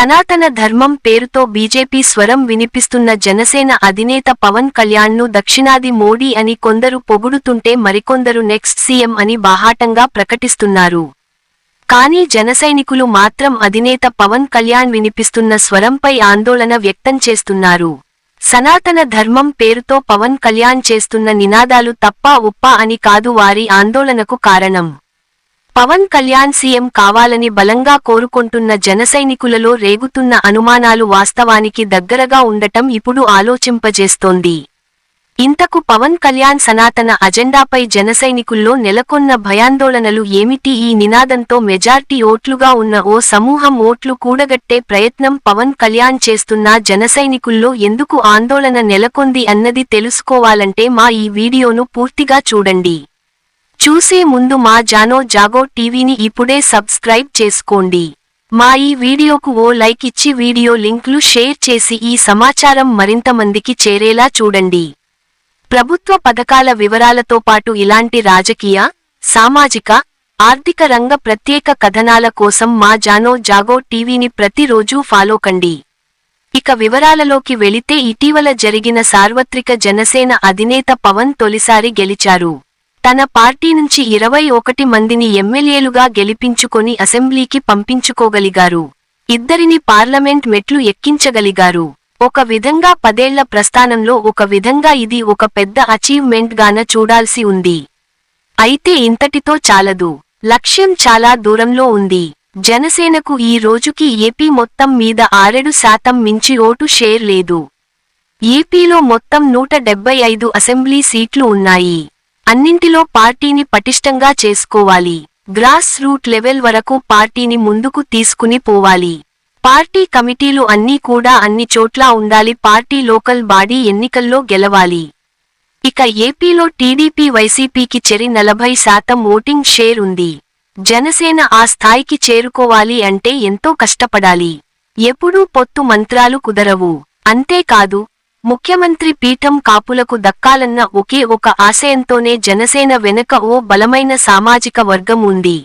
సనాతన ధర్మం పేరుతో బీజేపీ స్వరం వినిపిస్తున్న జనసేన అధినేత పవన్ కళ్యాణ్ను దక్షిణాది మోడీ అని కొందరు పొగుడుతుంటే మరికొందరు నెక్స్ట్ సీఎం అని బాహాటంగా ప్రకటిస్తున్నారు. కానీ జనసైనికులు మాత్రం అధినేత పవన్ కళ్యాణ్ వినిపిస్తున్న స్వరంపై ఆందోళన వ్యక్తం చేస్తున్నారు. సనాతన ధర్మం పేరుతో పవన్ కళ్యాణ్ చేస్తున్న నినాదాలు తప్పా ఉప్పా అని కాదు వారి ఆందోళనకు కారణం. పవన్ కళ్యాణ్ సీఎం కావాలని బలంగా కోరుకుంటున్న జనసైనికులలో రేగుతున్న అనుమానాలు వాస్తవానికి దగ్గరగా ఉండటం ఇప్పుడు ఆలోచింపజేస్తోంది. ఇంతకు పవన్ కళ్యాణ్ సనాతన అజెండాపై జనసైనికుల్లో నెలకొన్న భయాందోళనలు ఏమిటి? ఈ నినాదంతో మెజార్టీ ఓట్లుగా ఉన్న ఓ సమూహం ఓట్లు కూడగట్టే ప్రయత్నం పవన్ కళ్యాణ్ చేస్తున్న జనసైనికుల్లో ఎందుకు ఆందోళన నెలకొంది అన్నది తెలుసుకోవాలంటే మా ఈ వీడియోను పూర్తిగా చూడండి. చూసే ముందు మా జానో జాగో టీవీని ఇప్పుడే సబ్స్క్రైబ్ చేసుకోండి. మా ఈ వీడియోకు ఓ లైక్ ఇచ్చి వీడియో లింక్లు షేర్ చేసి ఈ సమాచారం మరింత మందికి చేరేలా చూడండి. ప్రభుత్వ పథకాల వివరాలతో పాటు ఇలాంటి రాజకీయ సామాజిక ఆర్థిక రంగ ప్రత్యేక కథనాల కోసం మా జానో జాగో టీవీని ప్రతిరోజూ ఫాలో కండి. ఇక వివరాలలోకి వెళితే ఇటీవల జరిగిన సార్వత్రిక జనసేన అధినేత పవన్ తొలిసారి గెలిచారు. తన పార్టీ నుంచి ఇరవై ఒకటి మందిని ఎమ్మెల్యేలుగా గెలిపించుకొని అసెంబ్లీకి పంపించుకోగలిగారు. ఇద్దరిని పార్లమెంట్ మెట్లు ఎక్కించగలిగారు. ఒక విధంగా పదేళ్ళ ప్రస్థానంలో ఒక విధంగా ఇది ఒక పెద్ద అచీవ్మెంట్ గాన చూడాల్సి ఉంది. అయితే ఇంతటితో చాలదు. లక్ష్యం చాలా దూరంలో ఉంది. జనసేనకు ఈ రోజుకి ఏపీ మొత్తం మీద ఆరేడు శాతం మించి ఓటు షేర్ లేదు. ఏపీలో మొత్తం నూట డెబ్బై ఐదు అసెంబ్లీ సీట్లు ఉన్నాయి. అన్నింటిలో పార్టీని పటిష్టంగా చేసుకోవాలి. గ్రాస్ రూట్ లెవెల్ వరకు పార్టీని ముందుకు తీసుకుని పోవాలి. పార్టీ కమిటీలు అన్నీ కూడా అన్ని చోట్ల ఉండాలి. పార్టీ లోకల్ బాడీ ఎన్నికల్లో గెలవాలి. ఇక ఏపీలో టీడీపీ వైసీపీకి చెరి నలభై శాతం ఓటింగ్ షేర్ ఉంది. జనసేన ఆ స్థాయికి చేరుకోవాలి అంటే ఎంతో కష్టపడాలి. ఎప్పుడూ పొత్తు మంత్రాలు కుదరవు. అంతేకాదు ముఖ్యమంత్రి పీఠం కాపులకు దక్కాలన్న ఒకే ఒక ఆశయంతోనే జనసేన వెనుక ఓ బలమైన సామాజిక వర్గం ఉంది.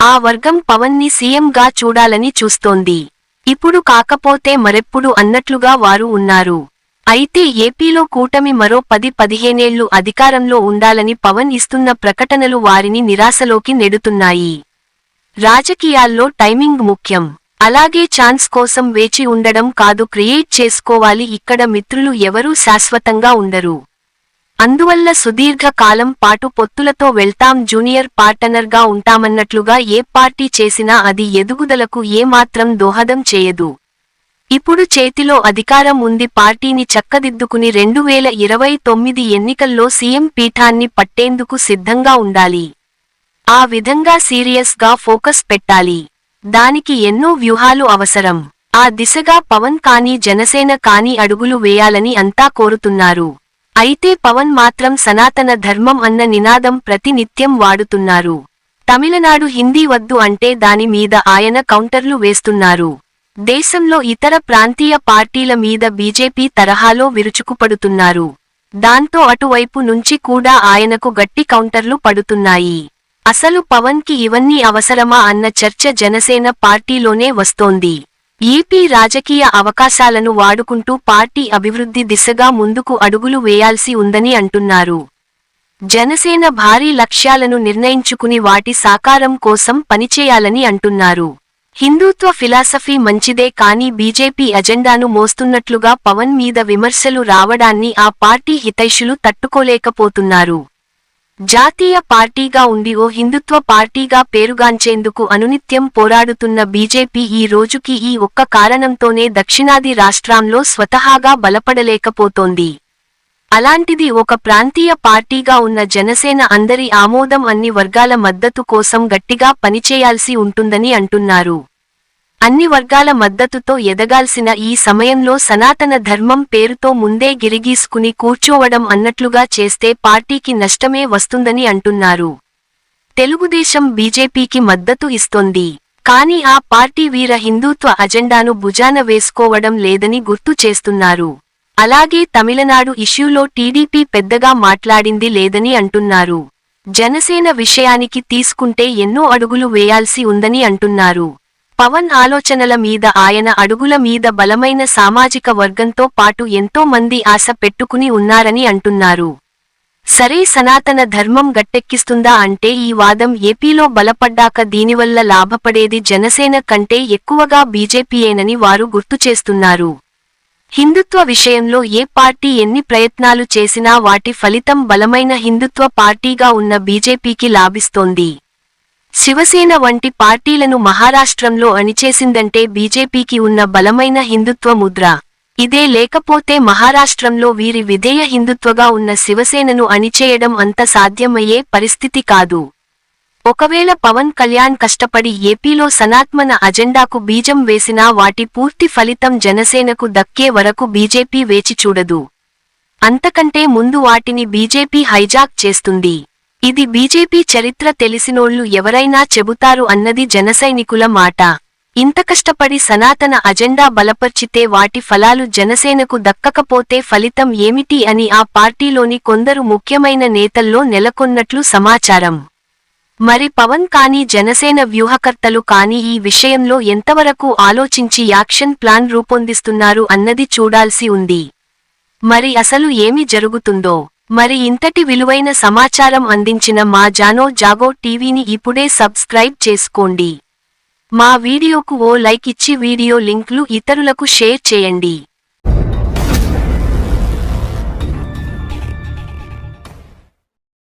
ఆ వర్గం పవన్ని సీఎంగా చూడాలని చూస్తోంది. ఇప్పుడు కాకపోతే మరెప్పుడు అన్నట్లుగా వారు ఉన్నారు. అయితే ఏపీలో కూటమి మరో పది పదిహేనేళ్ళు అధికారంలో ఉండాలని పవన్ ఇస్తున్న ప్రకటనలు వారిని నిరాశలోకి నెడుతున్నాయి. రాజకీయాల్లో టైమింగ్ ముఖ్యం. అలాగే ఛాన్స్ కోసం వేచి ఉండడం కాదు క్రియేట్ చేసుకోవాలి. ఇక్కడ మిత్రులు ఎవరూ శాశ్వతంగా ఉండరు. అందువల్ల సుదీర్ఘ కాలం పాటు పొత్తులతో వెళ్తాం. జూనియర్ పార్టనర్గా ఉంటామన్నట్లుగా ఏ పార్టీ చేసినా అది ఎదుగుదలకు ఏమాత్రం దోహదం చేయదు. ఇప్పుడు చేతిలో అధికారం ఉంది. పార్టీని చక్కదిద్దుకుని రెండు వేల ఇరవై తొమ్మిది ఎన్నికల్లో సీఎం పీఠాన్ని పట్టేందుకు సిద్ధంగా ఉండాలి. ఆ విధంగా సీరియస్గా ఫోకస్ పెట్టాలి. దానికి ఎన్నో వ్యూహాలు అవసరం. ఆ దిశగా పవన్ కానీ జనసేన కానీ అడుగులు వేయాలని అంతా కోరుతున్నారు. అయితే పవన్ మాత్రం సనాతన ధర్మం అన్న నినాదం ప్రతినిత్యం వాడుతున్నారు. తమిళనాడు హిందీ వద్దు అంటే దాని మీద ఆయన కౌంటర్లు వేస్తున్నారు. దేశంలో ఇతర ప్రాంతీయ పార్టీల మీద బీజేపీ తరహాలో విరుచుకుపడుతున్నారు. దాంతో అటువైపు నుంచి కూడా ఆయనకు గట్టి కౌంటర్లు పడుతున్నాయి. అసలు పవన్కి ఇవన్నీ అవసరమా అన్న చర్చ జనసేన పార్టీలోనే వస్తోంది. ఏపీ రాజకీయ అవకాశాలను వాడుకుంటూ పార్టీ అభివృద్ధి దిశగా ముందుకు అడుగులు వేయాల్సి ఉందని అంటున్నారు. జనసేన భారీ లక్ష్యాలను నిర్ణయించుకుని వాటి సాకారం కోసం పనిచేయాలని అంటున్నారు. హిందూత్వ ఫిలాసఫీ మంచిదే కానీ బీజేపీ అజెండాను మోస్తున్నట్లుగా పవన్ మీద విమర్శలు రావడాన్ని ఆ పార్టీ హితైషులు తట్టుకోలేకపోతున్నారు. జాతీయ పార్టీగా ఉండి ఓ హిందుత్వ పార్టీగా పేరుగాంచేందుకు అనునిత్యం పోరాడుతున్న బీజేపీ ఈ రోజుకి ఈ ఒక్క కారణంతోనే దక్షిణాది రాష్ట్రాంలో స్వతహాగా బలపడలేకపోతోంది. అలాంటిది ఒక ప్రాంతీయ పార్టీగా ఉన్న జనసేన అందరి ఆమోదం అన్ని వర్గాల మద్దతు కోసం గట్టిగా పనిచేయాల్సి ఉంటుందని అంటున్నారు. అన్ని వర్గాల మద్దతుతో ఎదగాల్సిన ఈ సమయంలో సనాతన ధర్మం పేరుతో ముందే గిరిగీసుకుని కూర్చోవడం అన్నట్లుగా చేస్తే పార్టీకి నష్టమే వస్తుందని అంటున్నారు. తెలుగుదేశం బీజేపీకి మద్దతు ఇస్తోంది. కానీ ఆ పార్టీ వీర హిందూత్వ అజెండాను భుజాన వేసుకోవడం లేదని గుర్తు చేస్తున్నారు. అలాగే తమిళనాడు ఇష్యూలో టీడీపీ పెద్దగా మాట్లాడింది లేదని అంటున్నారు. జనసేన విషయానికి తీసుకుంటే ఎన్నో అడుగులు వేయాల్సి ఉందని అంటున్నారు. పవన్ ఆలోచనల మీద ఆయన అడుగుల మీద బలమైన సామాజిక వర్గంతో పాటు ఎంతో మంది ఆశ పెట్టుకుని ఉన్నారని అంటున్నారు. సరే సనాతన ధర్మం గట్టెక్కిస్తుందా అంటే ఈ వాదం ఏపీలో బలపడ్డాక దీనివల్ల లాభపడేది జనసేన కంటే ఎక్కువగా బీజేపీయేనని వారు గుర్తుచేస్తున్నారు హిందుత్వ విషయంలో ఏ పార్టీ ఎన్ని ప్రయత్నాలు చేసినా వాటి ఫలితం బలమైన హిందుత్వ పార్టీగా ఉన్న బీజేపీకి లాభిస్తోంది. శివసేన వంటి పార్టీలను మహారాష్ట్రంలో అణిచేసిందంటే బీజేపీకి ఉన్న బలమైన హిందుత్వ ముద్ర. ఇదే లేకపోతే మహారాష్ట్రంలో వీరి విధేయ హిందుత్వగా ఉన్న శివసేనను అణిచేయడం అంత సాధ్యమయ్యే పరిస్థితి కాదు. ఒకవేళ పవన్ కళ్యాణ్ కష్టపడి ఏపీలో సనాత్మన అజెండాకు బీజం వేసినా వాటి పూర్తి ఫలితం జనసేనకు దక్కే వరకు బీజేపీ వేచి చూడదు. అంతకంటే ముందు వాటిని బీజేపీ హైజాక్ చేస్తుంది. ఇది బీజేపీ చరిత్ర తెలిసినోళ్ళు ఎవరైనా చెబుతారు అన్నది జనసైనికుల మాట. ఇంత కష్టపడి సనాతన అజెండా బలపర్చితే వాటి ఫలాలు జనసేనకు దక్కకపోతే ఫలితం ఏమిటి అని ఆ పార్టీలోని కొందరు ముఖ్యమైన నేతల్లో నెలకొన్నట్లు సమాచారం. మరి పవన్ కానీ జనసేన వ్యూహకర్తలు కానీ ఈ విషయంలో ఎంతవరకు ఆలోచించి యాక్షన్ ప్లాన్ రూపొందిస్తున్నారు అన్నది చూడాల్సి ఉంది. మరి అసలు ఏమి జరుగుతుందో? మరి ఇంతటి విలువైన సమాచారం అందించిన మా జానో జాగో టీవీని ఇప్పుడే సబ్స్క్రైబ్ చేసుకోండి. మా వీడియోకు ఓ లైక్ ఇచ్చి వీడియో లింక్లు ఇతరులకు షేర్ చేయండి.